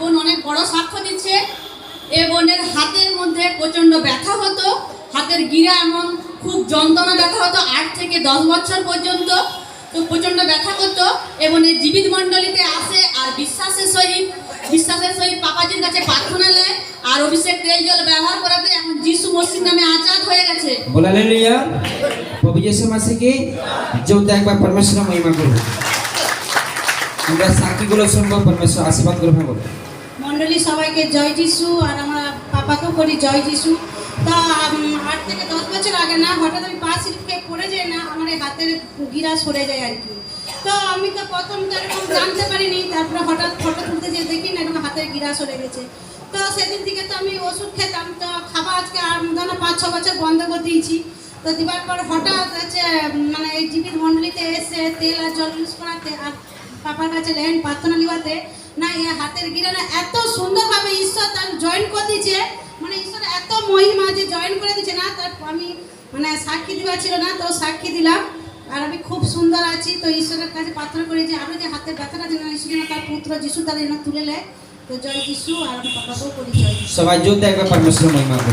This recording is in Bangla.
বোন অনেক বড় সাক্ষ্য দিচ্ছে। এ বোনের হাতের মধ্যে প্রচণ্ড ব্যথা হতো। হাতের গিরা এমন খুব যন্ত্রণা ব্যথা হতো আট থেকে দশ বছর পর্যন্ত। তো প্রচণ্ড ব্যথা করতো। এবং এই জীবিত মণ্ডলীতে আসে আর বিশ্বাসের সহিত বিশ্বাসের সহিত পাপাজির কাছে প্রার্থনা নেয় আর অভিষেক তেল জল ব্যবহার করাতে এখন যিশু মসজিদ নামে আজাদ হয়ে গেছে। একবার আমরা সাক্ষীগুলো শুনব, পরমেশ্বর আশীর্বাদ করবে মণ্ডলী সবাইকে জয় যিশু, আর আমার পাপাকেও করি জয় যিশু। তা আট থেকে দশ বছর আগে না, হঠাৎ আমি পা খেয়ে পড়ে যাই না, আমার হাতের গিরা সরে যায় আর কি। তো আমি তো প্রথম তো এরকম জানতে পারিনি, তারপরে হঠাৎ ফটো তুলতে যে দেখি না, এরকম হাতের গিরা সরে গেছে। তো সেদিন থেকে তো আমি ওষুধ খেতাম, তো খাবার আজকে ধরো পাঁচ, ছ বছর বন্ধ করে দিয়েছি। তো দিবার পর হঠাৎ হচ্ছে মানে এই জীবিত মণ্ডলীতে এসে তেল আর জল ইউজ করাতে আর পাপার কাছে লেহেন প্রার্থনা লিবাতে না হাতের গিরানা এত সুন্দরভাবে ঈশ্বর তার জয়েন করে দিয়েছে। মানে ঈশ্বর এত মহিমা যে জয়েন করে দিয়েছে না, তার আমি মানে সাক্ষী দেওয়া ছিল না, তো সাক্ষী দিলাম। আর আমি খুব সুন্দর আছি, তো ঈশ্বরের কাছে প্রার্থনা করি যে আরও যে হাতের ব্যথাটা যেন ঈশ্বর যেন তার পুত্র যিশু তার যেন তুলে নেয়, তো জয় যিশু, আর আমি পাপাকেও করি জয় সবাই যোগ দেখবে পরমেশ্বর